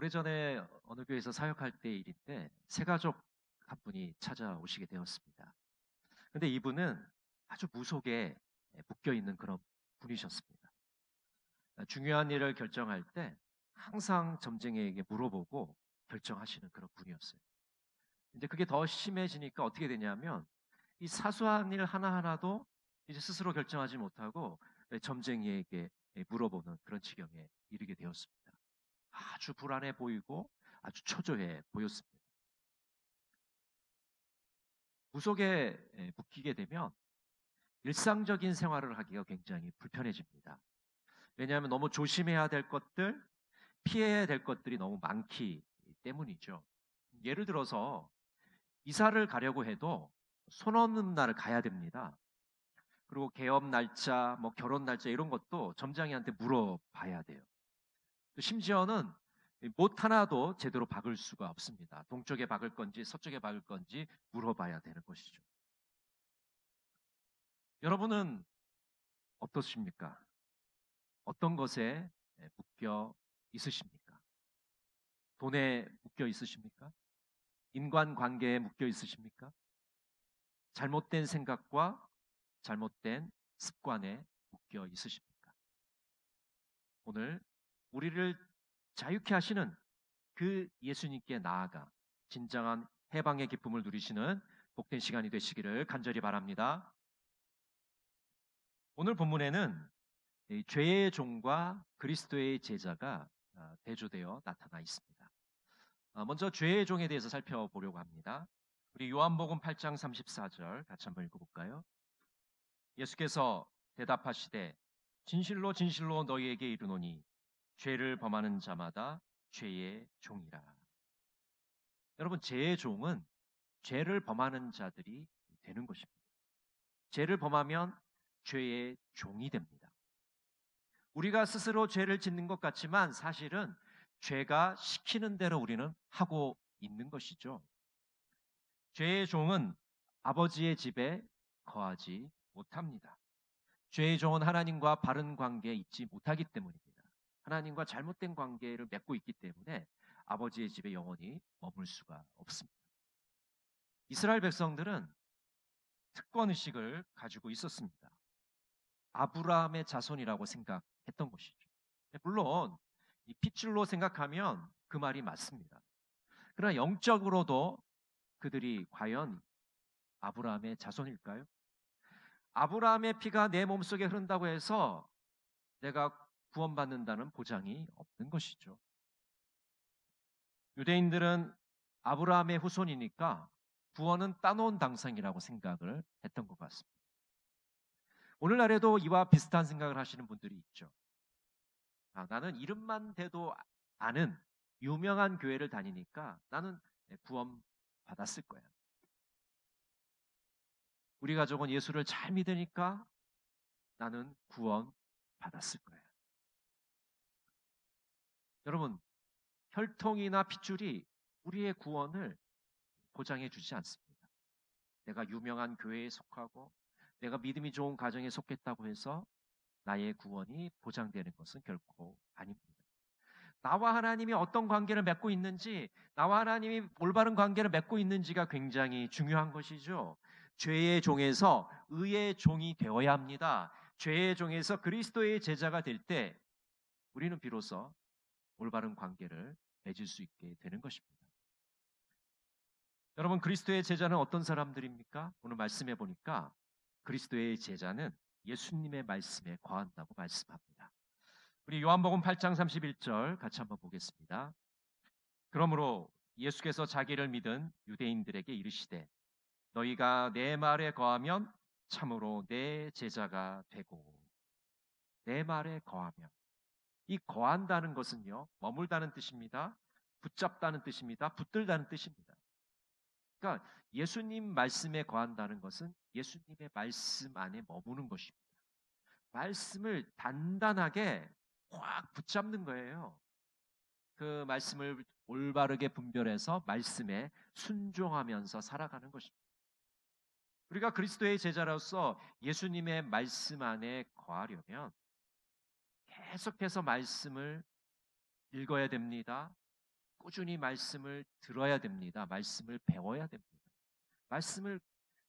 오래전에 어느 교회에서 사역할 때 일인데 세 가족 한 분이 찾아오시게 되었습니다. 근데 이분은 아주 무속에 묶여 있는 그런 분이셨습니다. 중요한 일을 결정할 때 항상 점쟁이에게 물어보고 결정하시는 그런 분이었어요. 이제 그게 더 심해지니까 어떻게 되냐면 이 사소한 일 하나하나도 이제 스스로 결정하지 못하고 점쟁이에게 물어보는 그런 지경에 이르게 되었습니다. 아주 불안해 보이고 아주 초조해 보였습니다. 무속에 묶이게 되면 일상적인 생활을 하기가 굉장히 불편해집니다. 왜냐하면 너무 조심해야 될 것들, 피해야 될 것들이 너무 많기 때문이죠. 예를 들어서 이사를 가려고 해도 손 없는 날을 가야 됩니다. 그리고 개업 날짜, 뭐 결혼 날짜 이런 것도 점장이한테 물어봐야 돼요. 심지어는 못 하나도 제대로 박을 수가 없습니다. 동쪽에 박을 건지 서쪽에 박을 건지 물어봐야 되는 것이죠. 여러분은 어떻습니까? 어떤 것에 묶여 있으십니까? 돈에 묶여 있으십니까? 인간 관계에 묶여 있으십니까? 잘못된 생각과 잘못된 습관에 묶여 있으십니까? 오늘 우리를 자유케 하시는 그 예수님께 나아가 진정한 해방의 기쁨을 누리시는 복된 시간이 되시기를 간절히 바랍니다. 오늘 본문에는 죄의 종과 그리스도의 제자가 아, 대조되어 나타나 있습니다. 아, 먼저 죄의 종에 대해서 살펴보려고 합니다. 우리 요한복음 8장 34절 같이 한번 읽어볼까요? 예수께서 대답하시되 진실로 진실로 너희에게 이르노니 죄를 범하는 자마다 죄의 종이라. 여러분 죄의 종은 죄를 범하는 자들이 되는 것입니다. 죄를 범하면 죄의 종이 됩니다. 우리가 스스로 죄를 짓는 것 같지만 사실은 죄가 시키는 대로 우리는 하고 있는 것이죠. 죄의 종은 아버지의 집에 거하지 못합니다. 죄의 종은 하나님과 바른 관계에 있지 못하기 때문입니다. 하나님과 잘못된 관계를 맺고 있기 때문에 아버지의 집에 영원히 머물 수가 없습니다. 이스라엘 백성들은 특권 의식을 가지고 있었습니다. 아브라함의 자손이라고 생각했던 것이죠. 물론 이 핏줄로 생각하면 그 말이 맞습니다. 그러나 영적으로도 그들이 과연 아브라함의 자손일까요? 아브라함의 피가 내 몸속에 흐른다고 해서 내가 구원받는다는 보장이 없는 것이죠. 유대인들은 아브라함의 후손이니까 구원은 따놓은 당상이라고 생각을 했던 것 같습니다. 오늘날에도 이와 비슷한 생각을 하시는 분들이 있죠. 아, 나는 이름만 대도 아는 유명한 교회를 다니니까 나는 구원 받았을 거야. 우리 가족은 예수를 잘 믿으니까 나는 구원 받았을 거야. 여러분, 혈통이나 핏줄이 우리의 구원을 보장해 주지 않습니다. 내가 유명한 교회에 속하고 내가 믿음이 좋은 가정에 속했다고 해서 나의 구원이 보장되는 것은 결코 아닙니다. 나와 하나님이 어떤 관계를 맺고 있는지, 나와 하나님이 올바른 관계를 맺고 있는지가 굉장히 중요한 것이죠. 죄의 종에서 의의 종이 되어야 합니다. 죄의 종에서 그리스도의 제자가 될 때 우리는 비로소 올바른 관계를 맺을 수 있게 되는 것입니다. 여러분 그리스도의 제자는 어떤 사람들입니까? 오늘 말씀해 보니까 그리스도의 제자는 예수님의 말씀에 거한다고 말씀합니다. 우리 요한복음 8장 31절 같이 한번 보겠습니다. 그러므로 예수께서 자기를 믿은 유대인들에게 이르시되 너희가 내 말에 거하면 참으로 내 제자가 되고 내 말에 거하면 이 거한다는 것은요 머물다는 뜻입니다. 붙잡다는 뜻입니다. 붙들다는 뜻입니다. 그러니까 예수님 말씀에 거한다는 것은 예수님의 말씀 안에 머무는 것입니다. 말씀을 단단하게 확 붙잡는 거예요. 그 말씀을 올바르게 분별해서 말씀에 순종하면서 살아가는 것입니다. 우리가 그리스도의 제자로서 예수님의 말씀 안에 거하려면 계속해서 말씀을 읽어야 됩니다. 꾸준히 말씀을 들어야 됩니다. 말씀을 배워야 됩니다. 말씀을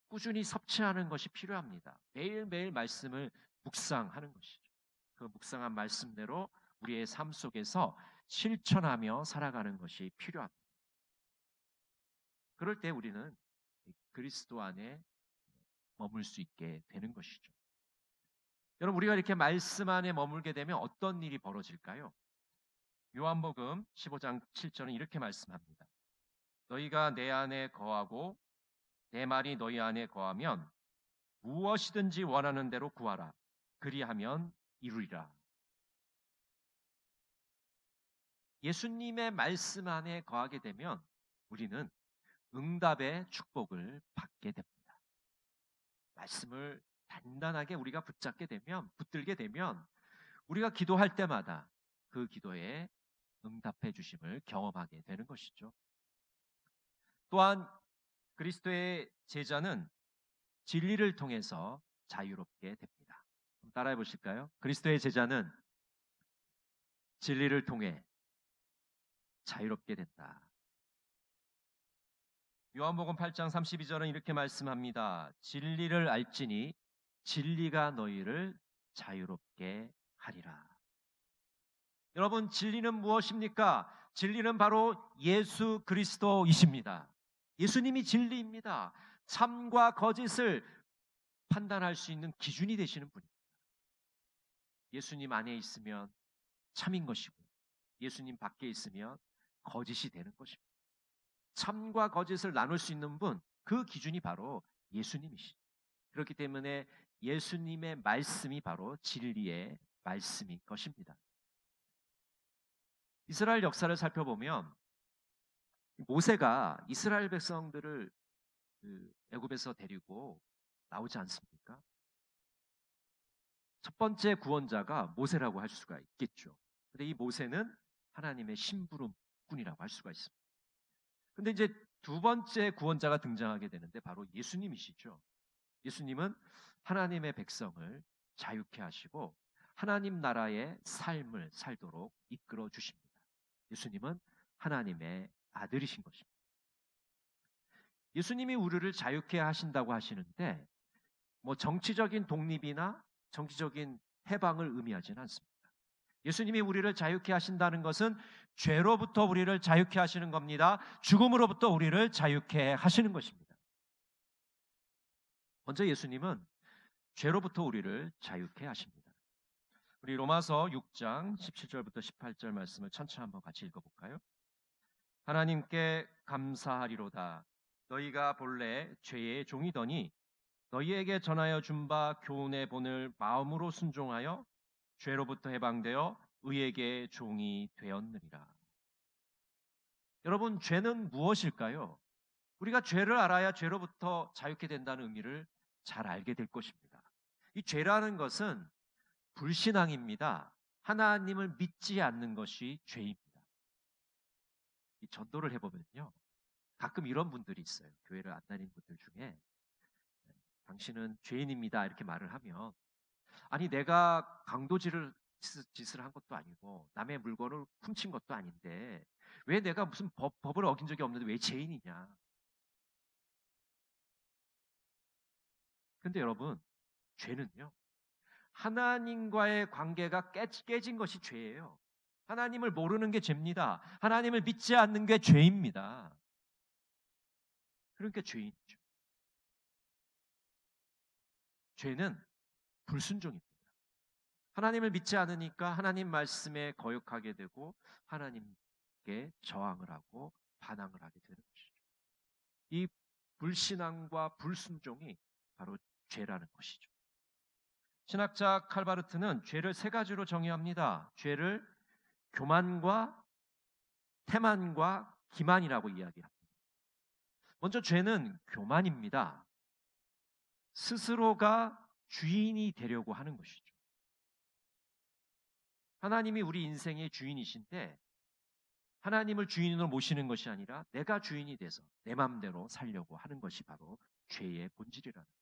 꾸준히 섭취하는 것이 필요합니다. 매일매일 말씀을 묵상하는 것이죠. 그 묵상한 말씀대로 우리의 삶 속에서 실천하며 살아가는 것이 필요합니다. 그럴 때 우리는 그리스도 안에 머물 수 있게 되는 것이죠. 여러분 우리가 이렇게 말씀 안에 머물게 되면 어떤 일이 벌어질까요? 요한복음 15장 7절은 이렇게 말씀합니다. 너희가 내 안에 거하고 내 말이 너희 안에 거하면 무엇이든지 원하는 대로 구하라. 그리하면 이루리라. 예수님의 말씀 안에 거하게 되면 우리는 응답의 축복을 받게 됩니다. 말씀을 단단하게 우리가 붙잡게 되면, 붙들게 되면 우리가 기도할 때마다 그 기도에 응답해 주심을 경험하게 되는 것이죠. 또한 그리스도의 제자는 진리를 통해서 자유롭게 됩니다. 따라해 보실까요? 그리스도의 제자는 진리를 통해 자유롭게 된다. 요한복음 8장 32절은 이렇게 말씀합니다. 진리를 알지니 진리가 너희를 자유롭게 하리라. 여러분, 진리는 무엇입니까? 진리는 바로 예수 그리스도이십니다. 예수님이 진리입니다. 참과 거짓을 판단할 수 있는 기준이 되시는 분입니다. 예수님 안에 있으면 참인 것이고, 예수님 밖에 있으면 거짓이 되는 것입니다. 참과 거짓을 나눌 수 있는 분, 그 기준이 바로 예수님이시죠. 그렇기 때문에 예수님의 말씀이 바로 진리의 말씀인 것입니다. 이스라엘 역사를 살펴보면 모세가 이스라엘 백성들을 그 애굽에서 데리고 나오지 않습니까? 첫 번째 구원자가 모세라고 할 수가 있겠죠. 근데 이 모세는 하나님의 심부름꾼이라고 할 수가 있습니다. 근데 이제 두 번째 구원자가 등장하게 되는데 바로 예수님이시죠. 예수님은 하나님의 백성을 자유케 하시고 하나님 나라의 삶을 살도록 이끌어 주십니다. 예수님은 하나님의 아들이신 것입니다. 예수님이 우리를 자유케 하신다고 하시는데 뭐 정치적인 독립이나 정치적인 해방을 의미하지는 않습니다. 예수님이 우리를 자유케 하신다는 것은 죄로부터 우리를 자유케 하시는 겁니다. 죽음으로부터 우리를 자유케 하시는 것입니다. 먼저 예수님은 죄로부터 우리를 자유케 하십니다. 우리 로마서 6장 17절부터 18절 말씀을 천천히 한번 같이 읽어볼까요? 하나님께 감사하리로다. 너희가 본래 죄의 종이더니 너희에게 전하여 준 바 교훈의 본을 마음으로 순종하여 죄로부터 해방되어 의에게 종이 되었느니라. 여러분, 죄는 무엇일까요? 우리가 죄를 알아야 죄로부터 자유케 된다는 의미를 잘 알게 될 것입니다. 이 죄라는 것은 불신앙입니다. 하나님을 믿지 않는 것이 죄입니다. 이 전도를 해보면요. 가끔 이런 분들이 있어요. 교회를 안 다니는 분들 중에 당신은 죄인입니다. 이렇게 말을 하면 아니 내가 강도질을 짓을 한 것도 아니고 남의 물건을 훔친 것도 아닌데 왜 내가 무슨 법, 법을 어긴 적이 없는데 왜 죄인이냐? 근데 여러분 죄는요 하나님과의 관계가 깨, 깨진 것이 죄예요. 하나님을 모르는 게 죄입니다. 하나님을 믿지 않는 게 죄입니다. 그러니까 죄인이죠. 죄는 불순종입니다. 하나님을 믿지 않으니까 하나님 말씀에 거역하게 되고 하나님께 저항을 하고 반항을 하게 되는 것이죠. 이 불신앙과 불순종이 바로 죄라는 것이죠. 신학자 칼바르트는 죄를 세 가지로 정의합니다. 죄를 교만과 태만과 기만이라고 이야기합니다. 먼저 죄는 교만입니다. 스스로가 주인이 되려고 하는 것이죠. 하나님이 우리 인생의 주인이신데 하나님을 주인으로 모시는 것이 아니라 내가 주인이 돼서 내 마음대로 살려고 하는 것이 바로 죄의 본질이라는.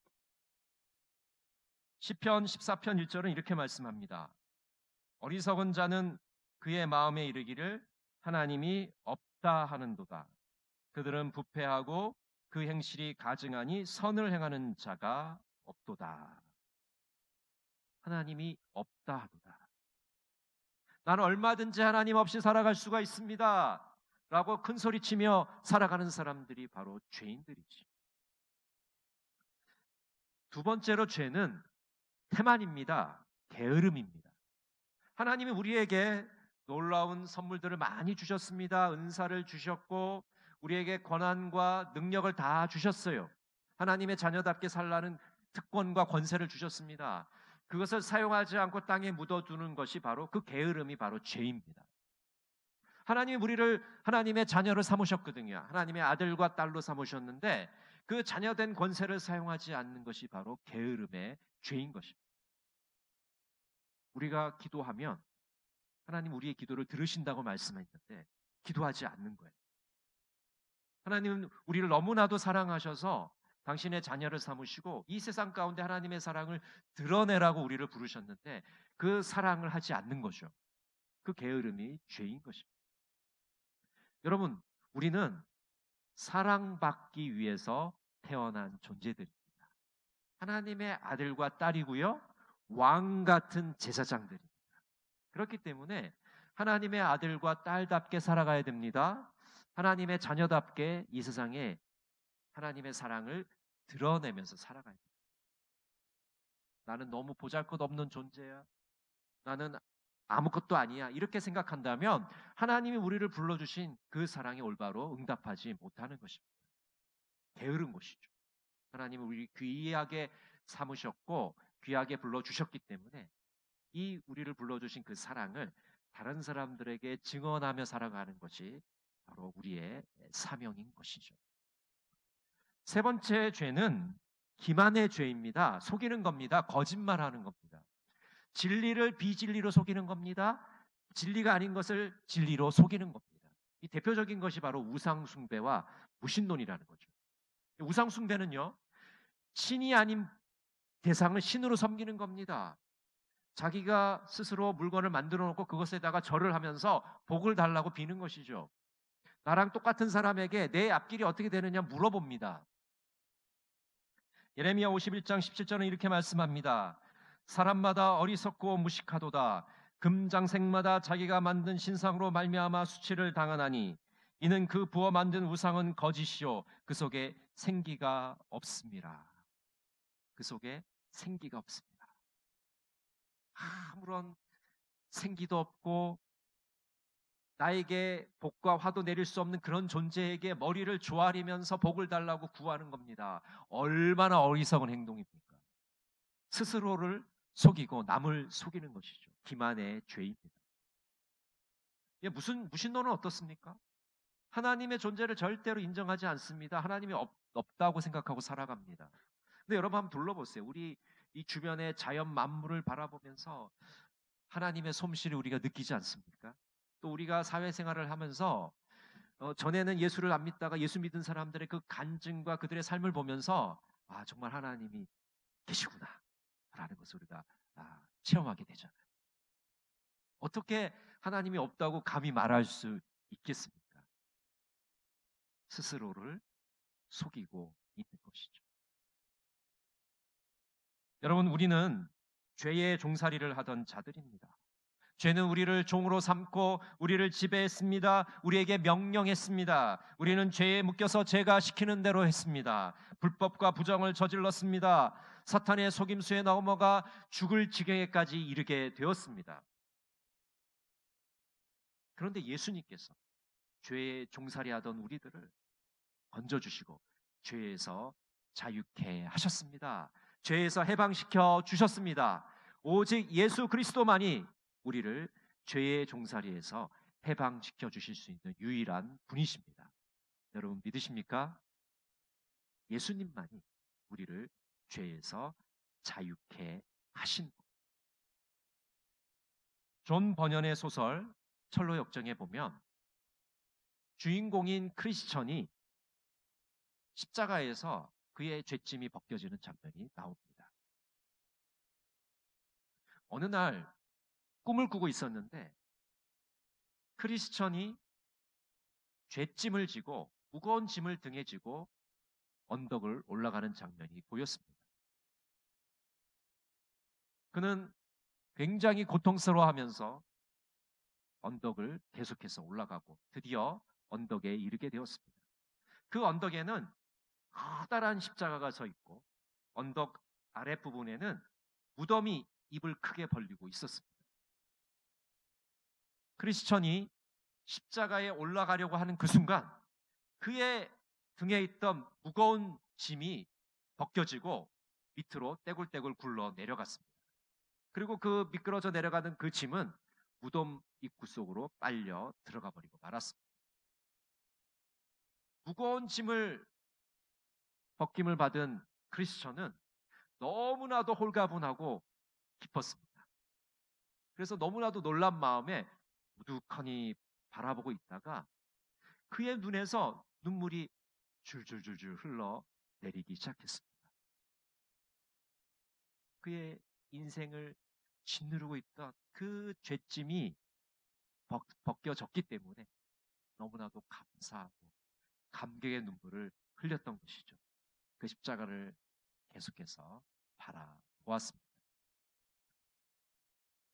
시편 14편 1절은 이렇게 말씀합니다. 어리석은 자는 그의 마음에 이르기를 하나님이 없다 하는도다. 그들은 부패하고 그 행실이 가증하니 선을 행하는 자가 없도다. 하나님이 없다 하도다. 나는 얼마든지 하나님 없이 살아갈 수가 있습니다. 라고 큰 소리치며 살아가는 사람들이 바로 죄인들이지. 두 번째로 죄는 태만입니다. 게으름입니다. 하나님이 우리에게 놀라운 선물들을 많이 주셨습니다. 은사를 주셨고 우리에게 권한과 능력을 다 주셨어요. 하나님의 자녀답게 살라는 특권과 권세를 주셨습니다. 그것을 사용하지 않고 땅에 묻어두는 것이 바로 그 게으름이 바로 죄입니다. 하나님이 우리를 하나님의 자녀를 삼으셨거든요. 하나님의 아들과 딸로 삼으셨는데 그 자녀된 권세를 사용하지 않는 것이 바로 게으름의 죄인 것입니다. 우리가 기도하면 하나님 우리의 기도를 들으신다고 말씀했는데 기도하지 않는 거예요. 하나님은 우리를 너무나도 사랑하셔서 당신의 자녀를 삼으시고 이 세상 가운데 하나님의 사랑을 드러내라고 우리를 부르셨는데 그 사랑을 하지 않는 거죠. 그 게으름이 죄인 것입니다. 여러분, 우리는 사랑받기 위해서 태어난 존재들입니다. 하나님의 아들과 딸이고요. 왕 같은 제사장들입니다. 그렇기 때문에 하나님의 아들과 딸답게 살아가야 됩니다. 하나님의 자녀답게 이 세상에 하나님의 사랑을 드러내면서 살아가야 됩니다. 나는 너무 보잘 것 없는 존재야. 나는 아무것도 아니야. 이렇게 생각한다면 하나님이 우리를 불러주신 그 사랑에 올바로 응답하지 못하는 것입니다. 게으른 것이죠. 하나님은 우리 귀하게 삼으셨고 귀하게 불러 주셨기 때문에 이 우리를 불러 주신 그 사랑을 다른 사람들에게 증언하며 살아가는 것이 바로 우리의 사명인 것이죠. 세 번째 죄는 기만의 죄입니다. 속이는 겁니다. 거짓말하는 겁니다. 진리를 비진리로 속이는 겁니다. 진리가 아닌 것을 진리로 속이는 겁니다. 이 대표적인 것이 바로 우상숭배와 무신론이라는 거죠. 우상숭배는요, 신이 아닌 대상을 신으로 섬기는 겁니다. 자기가 스스로 물건을 만들어 놓고 그것에다가 절을 하면서 복을 달라고 비는 것이죠. 나랑 똑같은 사람에게 내 앞길이 어떻게 되느냐 물어봅니다. 예레미야 51장 17절은 이렇게 말씀합니다. 사람마다 어리석고 무식하도다. 금장색마다 자기가 만든 신상으로 말미암아 수치를 당하나니 이는 그 부어 만든 우상은 거짓이요 그 속에 생기가 없습니다. 그 속에 생기가 없습니다. 아무런 생기도 없고 나에게 복과 화도 내릴 수 없는 그런 존재에게 머리를 조아리면서 복을 달라고 구하는 겁니다. 얼마나 어리석은 행동입니까? 스스로를 속이고 남을 속이는 것이죠. 기만의 죄입니다. 무슨 무신론은 어떻습니까? 하나님의 존재를 절대로 인정하지 않습니다. 하나님이 없, 없다고 생각하고 살아갑니다. 근데 여러분 한번 둘러보세요. 우리 이 주변의 자연 만물을 바라보면서 하나님의 솜씨를 우리가 느끼지 않습니까? 또 우리가 사회생활을 하면서 어, 전에는 예수를 안 믿다가 예수 믿은 사람들의 그 간증과 그들의 삶을 보면서 아 정말 하나님이 계시구나 라는 것을 우리가 아, 체험하게 되잖아요. 어떻게 하나님이 없다고 감히 말할 수 있겠습니까? 스스로를 속이고 있는 것이죠. 여러분, 우리는 죄의 종살이를 하던 자들입니다. 죄는 우리를 종으로 삼고 우리를 지배했습니다. 우리에게 명령했습니다. 우리는 죄에 묶여서 죄가 시키는 대로 했습니다. 불법과 부정을 저질렀습니다. 사탄의 속임수에 넘어가 죽을 지경에까지 이르게 되었습니다. 그런데 예수님께서 죄에 종살이 하던 우리들을 건져주시고 죄에서 자유케 하셨습니다. 죄에서 해방시켜 주셨습니다. 오직 예수 그리스도만이 우리를 죄의 종살이에서 해방시켜 주실 수 있는 유일한 분이십니다. 여러분 믿으십니까? 예수님만이 우리를 죄에서 자유케 하신 분. 존 버년의 소설 철로 역정에 보면 주인공인 크리스천이 십자가에서 그의 죄짐이 벗겨지는 장면이 나옵니다. 어느 날 꿈을 꾸고 있었는데 크리스천이 죄짐을 지고 무거운 짐을 등에 지고 언덕을 올라가는 장면이 보였습니다. 그는 굉장히 고통스러워하면서 언덕을 계속해서 올라가고 드디어 언덕에 이르게 되었습니다. 그 언덕에는 커다란 십자가가 서 있고 언덕 아랫부분에는 무덤이 입을 크게 벌리고 있었습니다. 크리스천이 십자가에 올라가려고 하는 그 순간 그의 등에 있던 무거운 짐이 벗겨지고 밑으로 떼굴떼굴 굴러 내려갔습니다. 그리고 그 미끄러져 내려가는 그 짐은 무덤 입구 속으로 빨려 들어가 버리고 말았습니다. 무거운 짐을 벗김을 받은 크리스천은 너무나도 홀가분하고 깊었습니다. 그래서 너무나도 놀란 마음에 우두커니 바라보고 있다가 그의 눈에서 눈물이 줄줄줄줄 흘러 내리기 시작했습니다. 그의 인생을 짓누르고 있던 그 죄짐이 벗, 벗겨졌기 때문에 너무나도 감사하고 감격의 눈물을 흘렸던 것이죠. 그 십자가를 계속해서 바라보았습니다.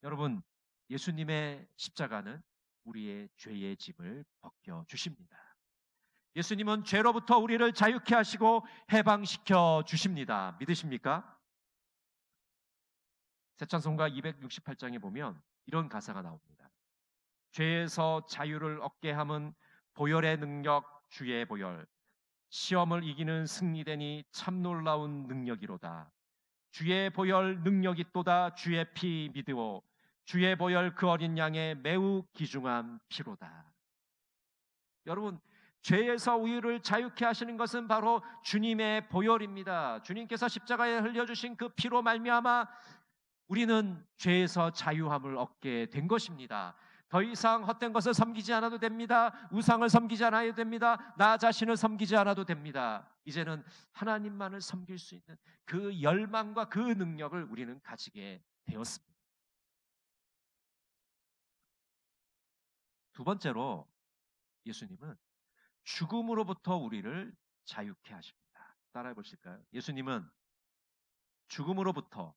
여러분, 예수님의 십자가는 우리의 죄의 짐을 벗겨 주십니다. 예수님은 죄로부터 우리를 자유케 하시고 해방시켜 주십니다. 믿으십니까? 새찬송가 268장에 보면 이런 가사가 나옵니다. 죄에서 자유를 얻게 함은 보혈의 능력 주의 보혈 시험을 이기는 승리되니 참 놀라운 능력이로다. 주의 보혈 능력이 또다 주의 피 믿으오 주의 보혈 그 어린 양의 매우 귀중한 피로다. 여러분 죄에서 우리를 자유케 하시는 것은 바로 주님의 보혈입니다. 주님께서 십자가에 흘려주신 그 피로 말미암아 우리는 죄에서 자유함을 얻게 된 것입니다. 더 이상 헛된 것을 섬기지 않아도 됩니다. 우상을 섬기지 않아도 됩니다. 나 자신을 섬기지 않아도 됩니다. 이제는 하나님만을 섬길 수 있는 그 열망과 그 능력을 우리는 가지게 되었습니다. 두 번째로 예수님은 죽음으로부터 우리를 자유케 하십니다. 따라해 보실까요? 예수님은 죽음으로부터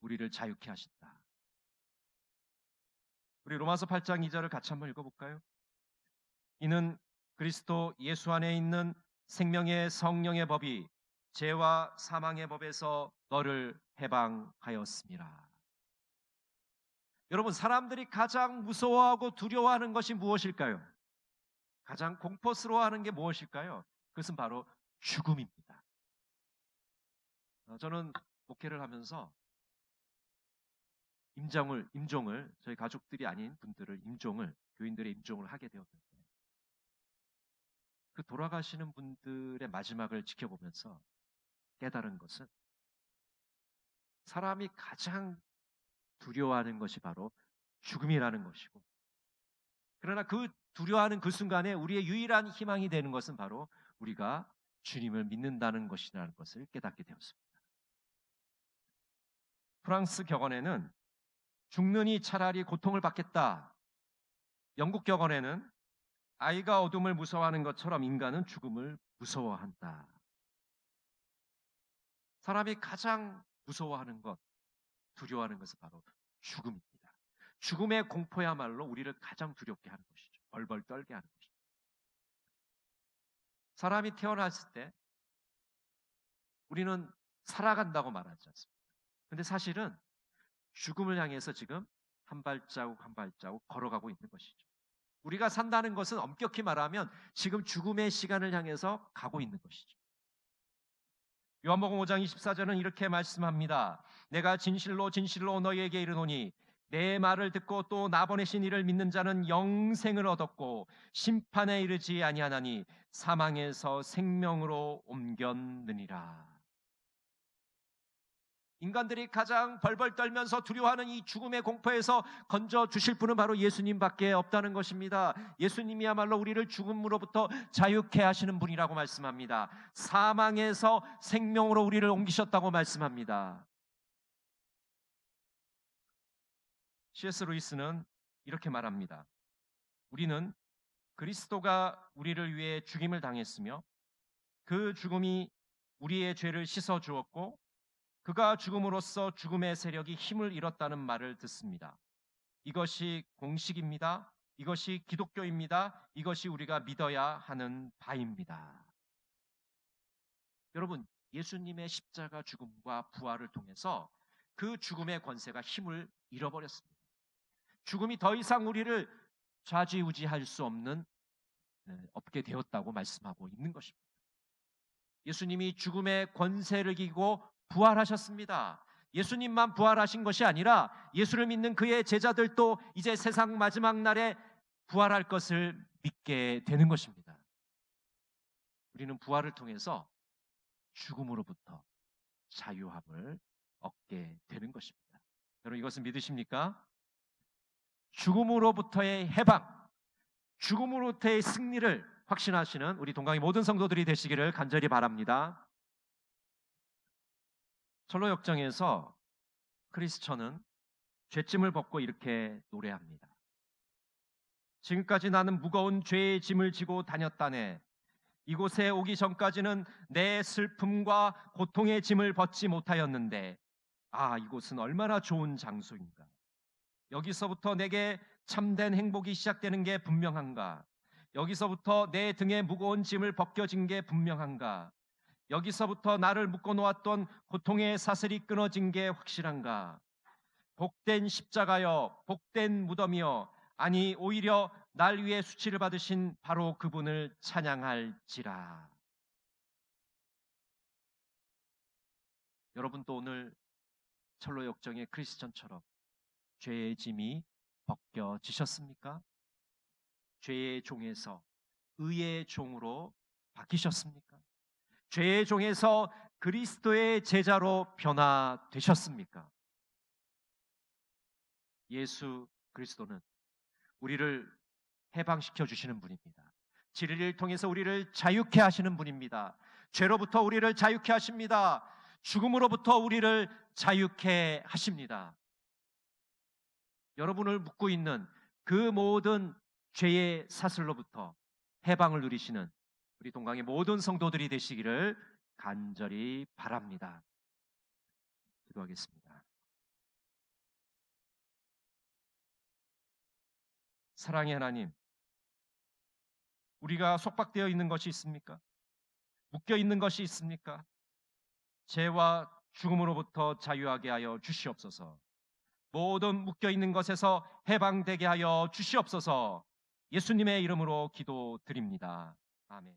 우리를 자유케 하신다. 우리 로마서 8장 2절을 같이 한번 읽어볼까요? 이는 그리스도 예수 안에 있는 생명의 성령의 법이 죄와 사망의 법에서 너를 해방하였습니다. 여러분, 사람들이 가장 무서워하고 두려워하는 것이 무엇일까요? 가장 공포스러워하는 게 무엇일까요? 그것은 바로 죽음입니다. 어, 저는 목회를 하면서 임장을 임종을 저희 가족들이 아닌 분들을 임종을 교인들의 임종을 하게 되었는데 그 돌아가시는 분들의 마지막을 지켜보면서 깨달은 것은 사람이 가장 두려워하는 것이 바로 죽음이라는 것이고 그러나 그 두려워하는 그 순간에 우리의 유일한 희망이 되는 것은 바로 우리가 주님을 믿는다는 것이라는 것을 깨닫게 되었습니다. 프랑스 격언에는 죽느니 차라리 고통을 받겠다. 영국 격언에는 아이가 어둠을 무서워하는 것처럼 인간은 죽음을 무서워한다. 사람이 가장 무서워하는 것, 두려워하는 것은 바로 죽음입니다. 죽음의 공포야말로 우리를 가장 두렵게 하는 것이죠. 벌벌 떨게 하는 것이죠. 사람이 태어났을 때 우리는 살아간다고 말하지 않습니다. 근데 사실은 죽음을 향해서 지금 한 발자국 한 발자국 걸어가고 있는 것이죠. 우리가 산다는 것은 엄격히 말하면 지금 죽음의 시간을 향해서 가고 있는 것이죠. 요한복음 5장 24절은 이렇게 말씀합니다. 내가 진실로 진실로 너희에게 이르노니 내 말을 듣고 또 나 보내신 이를 믿는 자는 영생을 얻었고 심판에 이르지 아니하나니 사망에서 생명으로 옮겼느니라. 인간들이 가장 벌벌 떨면서 두려워하는 이 죽음의 공포에서 건져 주실 분은 바로 예수님밖에 없다는 것입니다. 예수님이야말로 우리를 죽음으로부터 자유케 하시는 분이라고 말씀합니다. 사망에서 생명으로 우리를 옮기셨다고 말씀합니다. C.S. 루이스는 이렇게 말합니다. 우리는 그리스도가 우리를 위해 죽임을 당했으며 그 죽음이 우리의 죄를 씻어 주었고 그가 죽음으로써 죽음의 세력이 힘을 잃었다는 말을 듣습니다. 이것이 공식입니다. 이것이 기독교입니다. 이것이 우리가 믿어야 하는 바입니다. 여러분, 예수님의 십자가 죽음과 부활을 통해서 그 죽음의 권세가 힘을 잃어버렸습니다. 죽음이 더 이상 우리를 좌지우지할 수 없는 네, 없게 되었다고 말씀하고 있는 것입니다. 예수님이 죽음의 권세를 이기고 부활하셨습니다. 예수님만 부활하신 것이 아니라 예수를 믿는 그의 제자들도 이제 세상 마지막 날에 부활할 것을 믿게 되는 것입니다. 우리는 부활을 통해서 죽음으로부터 자유함을 얻게 되는 것입니다. 여러분 이것은 믿으십니까? 죽음으로부터의 해방, 죽음으로부터의 승리를 확신하시는 우리 동강의 모든 성도들이 되시기를 간절히 바랍니다. 철로 역정에서 크리스천은 죄짐을 벗고 이렇게 노래합니다. 지금까지 나는 무거운 죄의 짐을 지고 다녔다네. 이곳에 오기 전까지는 내 슬픔과 고통의 짐을 벗지 못하였는데, 아, 이곳은 얼마나 좋은 장소인가. 여기서부터 내게 참된 행복이 시작되는 게 분명한가. 여기서부터 내 등에 무거운 짐을 벗겨진 게 분명한가. 여기서부터 나를 묶어 놓았던 고통의 사슬이 끊어진 게 확실한가? 복된 십자가여, 복된 무덤이여, 아니 오히려 날 위해 수치를 받으신 바로 그분을 찬양할지라. 여러분도 오늘 철로 역정의 크리스천처럼 죄의 짐이 벗겨지셨습니까? 죄의 종에서 의의 종으로 바뀌셨습니까? 죄의 종에서 그리스도의 제자로 변화되셨습니까? 예수 그리스도는 우리를 해방시켜 주시는 분입니다. 진리를 통해서 우리를 자유케 하시는 분입니다. 죄로부터 우리를 자유케 하십니다. 죽음으로부터 우리를 자유케 하십니다. 여러분을 묶고 있는 그 모든 죄의 사슬로부터 해방을 누리시는 우리 동강의 모든 성도들이 되시기를 간절히 바랍니다. 기도하겠습니다. 사랑의 하나님, 우리가 속박되어 있는 것이 있습니까? 묶여 있는 것이 있습니까? 죄와 죽음으로부터 자유하게 하여 주시옵소서. 모든 묶여 있는 것에서 해방되게 하여 주시옵소서. 예수님의 이름으로 기도드립니다. 아멘.